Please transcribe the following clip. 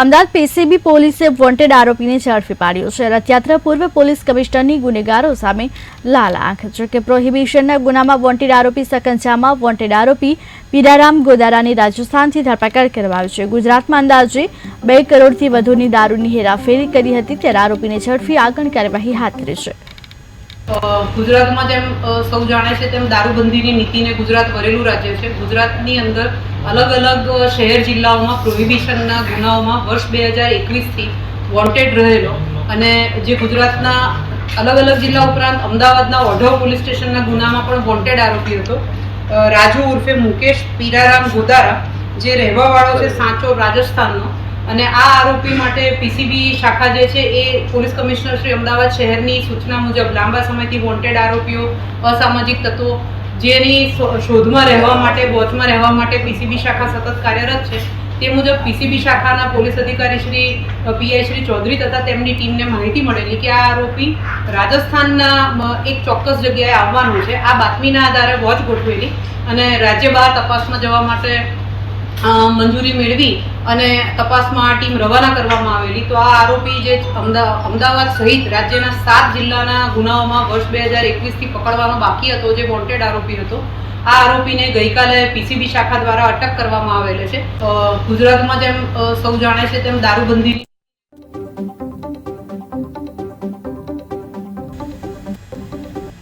Ahmedabad PCB પોલીસે wanted આરોપીને ઝડપી પાડ્યો. છે રથયાત્રા પૂર્વે પોલીસ કમિશનરની ગુનેગારો સામે લાલ આંખ. જો કે પ્રોહિબિશનના ગુનામાં વોન્ટેડ આરોપી સકંજામાં વોન્ટેડ આરોપી પીરારામ ગોદારાની રાજસ્થાનથી ધરપકડ કરવામાં આવી છે. ગુજરાતમાં અંદાજે બે કરોડથી વધુની દારૂની હેરાફેરી કરી હતી, ત્યારે આરોપીને ઝડપી આગળ કાર્યવાહી હાથ ધરી છે. ગુજરાતમાં જેમ સૌ જાણે છે તેમ દારૂબંધીની નીતિને ગુજરાત વરેલું રાજ્ય છે. ગુજરાતની અંદર અલગ અલગ શહેર જિલ્લાઓમાં પ્રોહિબિશનના ગુનાઓમાં વર્ષ બે હજાર એકવીસથી વોન્ટેડ રહેલો અને જે ગુજરાતના અલગ અલગ જિલ્લા ઉપરાંત અમદાવાદના ઓઢવ પોલીસ સ્ટેશનના ગુનામાં પણ વોન્ટેડ આરોપી હતો. રાજુ ઉર્ફે મુકેશ પીરારામ ગોદારા, જે રહેવાવાળો છે સાંચો રાજસ્થાનનો અને આ આરોપી માટે પીસીબી શાખા જે છે એ પોલીસ કમિશનર શ્રી અમદાવાદ શહેરની સૂચના મુજબ લાંબા સમયથી વોન્ટેડ આરોપીઓ, અસામાજિક તત્વો, જેની શોધમાં રહેવા માટે વોચમાં રહેવા માટે પીસીબી શાખા સતત કાર્યરત છે. તે મુજબ પીસીબી શાખાના પોલીસ અધિકારી શ્રી પીઆઈ શ્રી ચૌધરી તથા તેમની ટીમને માહિતી મળેલી કે આ આરોપી રાજસ્થાનના એક ચોક્કસ જગ્યાએ આવવાનું છે. આ બાતમીના આધારે વોચ ગોઠવેલી અને રાજ્ય બહાર તપાસમાં જવા માટે મંજૂરી મેળવી અને તપાસમાં ટીમ રવાના કરવામાં આવેલી. તો આ આરોપી જે અમદા- અમદાવાદ સહિત રાજ્યના સાત જિલ્લાના ગુનાઓમાં વર્ષ બે હજાર એકવીસથી પકડવાનો બાકી હતો, જે વોન્ટેડ આરોપી હતો. આ આરોપીને ગઈકાલે પીસીબી શાખા દ્વારા અટક કરવામાં આવેલ છે. ગુજરાતમાં જેમ સૌ જાણે છે તેમ દારૂબંધી